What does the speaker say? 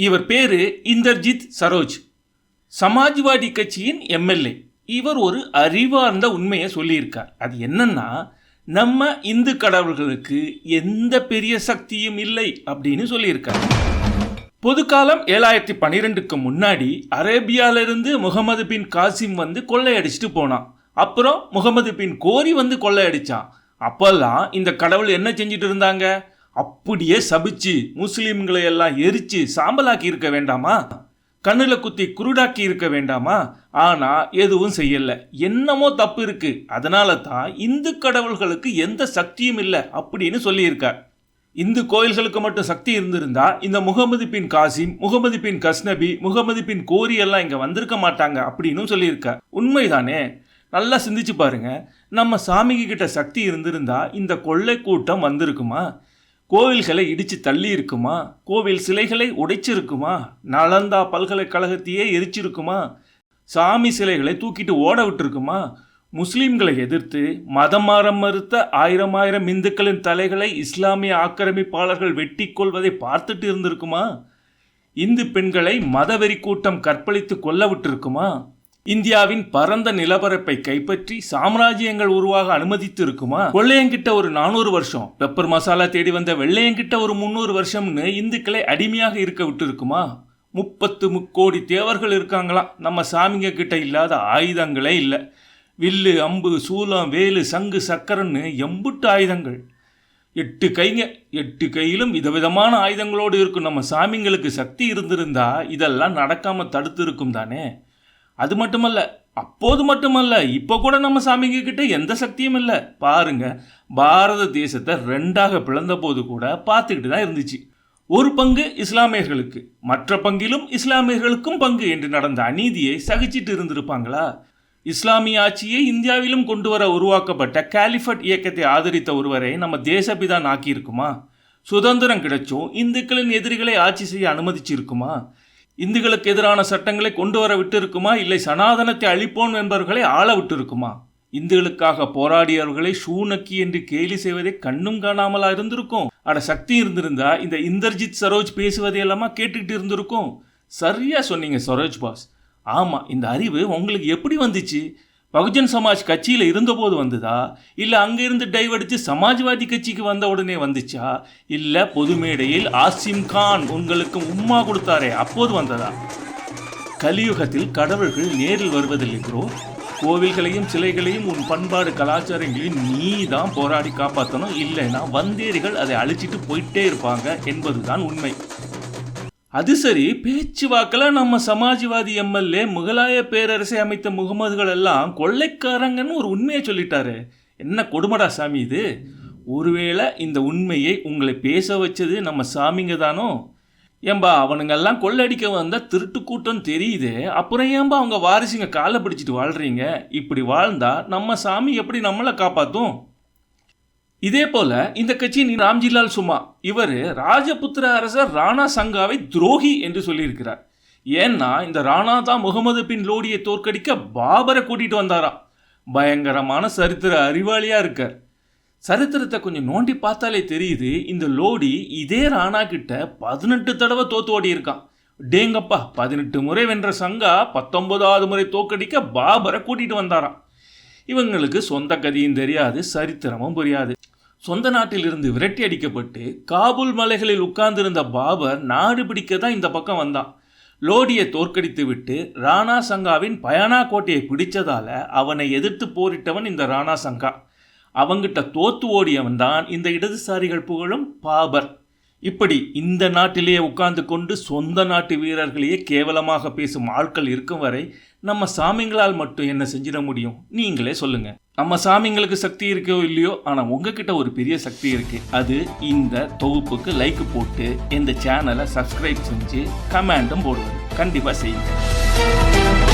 இவர் பேரு இந்தர்ஜித் சரோஜ். சமாஜ்வாடி கட்சியின் எம்எல்ஏ. இவர் ஒரு அறிவார்ந்த உண்மையை சொல்லியிருக்கார். அது என்னன்னா நம்ம இந்து கடவுள்களுக்கு எந்த பெரிய சக்தியும் இல்லை அப்படின்னு சொல்லியிருக்கார். பொதுக்காலம் ஏழாயிரத்தி பன்னிரெண்டுக்கு முன்னாடி அரேபியாவிலிருந்து முகமது பின் காசிம் வந்து கொள்ளையடிச்சிட்டு போனான். அப்புறம் முகமது பின் கோரி வந்து கொள்ளையடிச்சான். அப்போல்லாம் இந்த கடவுள் என்ன செஞ்சுட்டு இருந்தாங்க? அப்படியே சபிச்சு முஸ்லீம்களை எல்லாம் எரிச்சு சாம்பலாக்கி இருக்க வேண்டாமா? கண்ணில் குத்தி குருடாக்கி இருக்க வேண்டாமா? ஆனா எதுவும் செய்யலை. என்னமோ தப்பு இருக்கு. அதனால தான் இந்து கடவுள்களுக்கு எந்த சக்தியும் இல்லை அப்படின்னு சொல்லியிருக்கார். இந்து கோயில்களுக்கு மட்டும் சக்தி இருந்திருந்தா இந்த முகமது பின் காசிம் முகமது பின் கஸ்னபி முகமது பின் கோரி எல்லாம் இங்க வந்திருக்க மாட்டாங்க அப்படின்னு சொல்லியிருக்கார். உண்மைதானே? நல்லா சிந்திச்சு பாருங்க. நம்ம சாமிங்க கிட்ட சக்தி இருந்திருந்தா இந்த கொள்ளை கூட்டம் வந்திருக்குமா? கோவில்களை இடித்து தள்ளி இருக்குமா கோவில் சிலைகளை உடைச்சிருக்குமா? நலந்தா பல்கலைக்கழகத்தையே எரிச்சிருக்குமா? சாமி சிலைகளை தூக்கிட்டு ஓட விட்டுருக்குமா முஸ்லீம்களை எதிர்த்து மதம் மாற மறுத்த ஆயிரம் ஆயிரம் இந்துக்களின் தலைகளை இஸ்லாமிய ஆக்கிரமிப்பாளர்கள் வெட்டி கொள்வதை பார்த்துட்டு இருந்திருக்குமா? இந்து பெண்களை மதவெறி கூட்டம் கற்பழித்து கொல்ல விட்டிருக்குமா இந்தியாவின் பரந்த நிலப்பரப்பை கைப்பற்றி சாம்ராஜ்யங்கள் உருவாக அனுமதித்து இருக்குமா கொள்ளையங்கிட்ட ஒரு நானூறு வருஷம். பெப்பர் மசாலா தேடி வந்த வெள்ளையங்கிட்ட ஒரு முந்நூறு வருஷம்னு இந்துக்களை அடிமையாக இருக்க விட்டு இருக்குமா முப்பத்து முக்கோடி தேவர்கள் இருக்காங்களாம் நம்ம சாமிங்க கிட்ட இல்லாத ஆயுதங்களே இல்லை. வில்லு அம்பு சூலம் வேலு சங்கு சக்கரன்னு எம்புட்டு ஆயுதங்கள். எட்டு கைங்க எட்டு கையிலும் விதவிதமான ஆயுதங்களோடு இருக்கும் நம்ம சாமிங்களுக்கு சக்தி இருந்திருந்தா இதெல்லாம் நடக்காமல் தடுத்து இருக்கும் தானே? அது மட்டுமல்ல அப்போது மட்டுமல்ல இப்போ கூட நம்ம சாமிங்க கிட்ட எந்த சக்தியும் இல்லை. பாருங்க பாரத தேசத்தை ரெண்டாக பிளந்த போது கூட பார்த்துக்கிட்டு தான் இருந்துச்சு. ஒரு பங்கு இஸ்லாமியர்களுக்கு மற்ற பங்கிலும் இஸ்லாமியர்களுக்கும் பங்கு என்று நடந்த அநீதியை சகிச்சிட்டு இருந்திருப்பாங்களா? இஸ்லாமிய ஆட்சியை இந்தியாவிலும் கொண்டு வர உருவாக்கப்பட்ட காலிஃபட் இயக்கத்தை ஆதரித்த ஒருவரை நம்ம தேசபிதான் ஆக்கியிருக்குமா சுதந்திரம் கிடைச்சும் இந்துக்களின் எதிரிகளை ஆட்சி செய்ய அனுமதிச்சிருக்குமா? இந்துக்களுக்கு எதிரான சட்டங்களை கொண்டு வர விட்டு இருக்குமா இல்லை சனாதனத்தை அழிப்போம் என்பவர்களை ஆள விட்டிருக்குமா? இருக்குமா போராடியவர்களை ஷூனக்கி என்று கேலி செய்வதை கண்ணும் காணாமலா இருந்திருக்கும். அட சக்தி இருந்திருந்தா இந்த இந்தர்ஜித் சரோஜ் பேசுவதை எல்லாமா கேட்டுக்கிட்டு இருந்திருக்கும். சரியா சொன்னீங்க சரோஜ் பாஸ். ஆமா இந்த அறிவு உங்களுக்கு எப்படி வந்துச்சு? பகுஜன் சமாஜ் கட்சியில் இருந்தபோது வந்ததா? இல்லை அங்கிருந்து டைவடித்து சமாஜ்வாதி கட்சிக்கு வந்த உடனே வந்துச்சா? இல்லை பொது மேடையில் ஆசிம் கான் உங்களுக்கு உம்மா கொடுத்தாரே அப்போது வந்ததா? கலியுகத்தில் கடவுள்கள் நேரில் வருவதில்லை ப்ரோ கோவில்களையும் சிலைகளையும் உன் பண்பாடு கலாச்சாரங்களையும் நீ தான் போராடி காப்பாற்றணும் இல்லைன்னா வந்தேரிகள் அதை அழிச்சிட்டு போயிட்டே இருப்பாங்க என்பதுதான் உண்மை. அது சரி பேச்சுவாக்கில் நம்ம சமாஜ்வாதி எம்எல்ஏ முகலாய பேரரசை அமைத்த முகமதுகள் எல்லாம் கொள்ளைக்காரங்கன்னு ஒரு உண்மையை சொல்லிட்டாரு. என்ன கொடுமடா சாமி இது? ஒருவேளை இந்த உண்மையை உங்களை பேச வச்சது நம்ம சாமிங்க தானோ? ஏம்பா அவனுங்கெல்லாம் கொள்ளடிக்க வந்தால் திருட்டு கூட்டம் தெரியுது. அப்புறம் ஏன்பா அவங்க வாரிசுங்க காலை பிடிச்சிட்டு வாழ்கிறீங்க இப்படி வாழ்ந்தா நம்ம சாமி எப்படி நம்மளை காப்பாற்றும் இதே போல இந்த கட்சியின் ராம்ஜிலால் சுமா இவர் ராஜபுத்திர அரசர் ராணா சங்காவை துரோகி என்று சொல்லியிருக்கிறார். ஏன்னா இந்த ராணா தான் முகமது பின் லோடியை தோற்கடிக்க பாபரை கூட்டிட்டு வந்தாராம். பயங்கரமான சரித்திர அறிவாளியாக இருக்கார். சரித்திரத்தை கொஞ்சம் நோண்டி பார்த்தாலே தெரியுது இந்த லோடி இதே ராணா கிட்ட பதினெட்டு தடவை தோத்து ஓடி இருக்கான் டேங்கப்பா பதினெட்டு முறை வென்ற சங்கா பத்தொன்பதாவது முறை தோக்கடிக்க பாபரை கூட்டிட்டு வந்தாராம். இவங்களுக்கு சொந்த கதையும் தெரியாது சரித்திரமும் புரியாது. சொந்த நாட்டிலிருந்து விரட்டி அடிக்கப்பட்டு காபூல் மலைகளில் உட்கார்ந்திருந்த பாபர் நாடு பிடிக்க தான் இந்த பக்கம் வந்தான். லோடியை தோற்கடித்து விட்டு ராணா சங்காவின் பயானா கோட்டையை பிடிச்சதால அவனை எதிர்த்து போரிட்டவன் இந்த ராணா சங்கா. அவங்கிட்ட தோத்து ஓடியவன் தான் இந்த இடதுசாரிகள் புகழும் பாபர். இப்படி இந்த நாட்டிலேயே உட்கார்ந்து கொண்டு சொந்த நாட்டு வீரர்களையே கேவலமாக பேசும் ஆட்கள் இருக்கும் வரை நம்ம சாமிங்களால் மட்டும் என்ன செஞ்சிட முடியும்? நீங்களே சொல்லுங்கள் நம்ம சாமிங்களுக்கு சக்தி இருக்கோ இல்லையோ ஆனால் உங்ககிட்ட ஒரு பெரிய சக்தி இருக்குது அது இந்த தொகுப்புக்கு லைக் போட்டு இந்த சேனலை சப்ஸ்கிரைப் செஞ்சு கமெண்டும் போடுவது கண்டிப்பாக செய்யுங்க.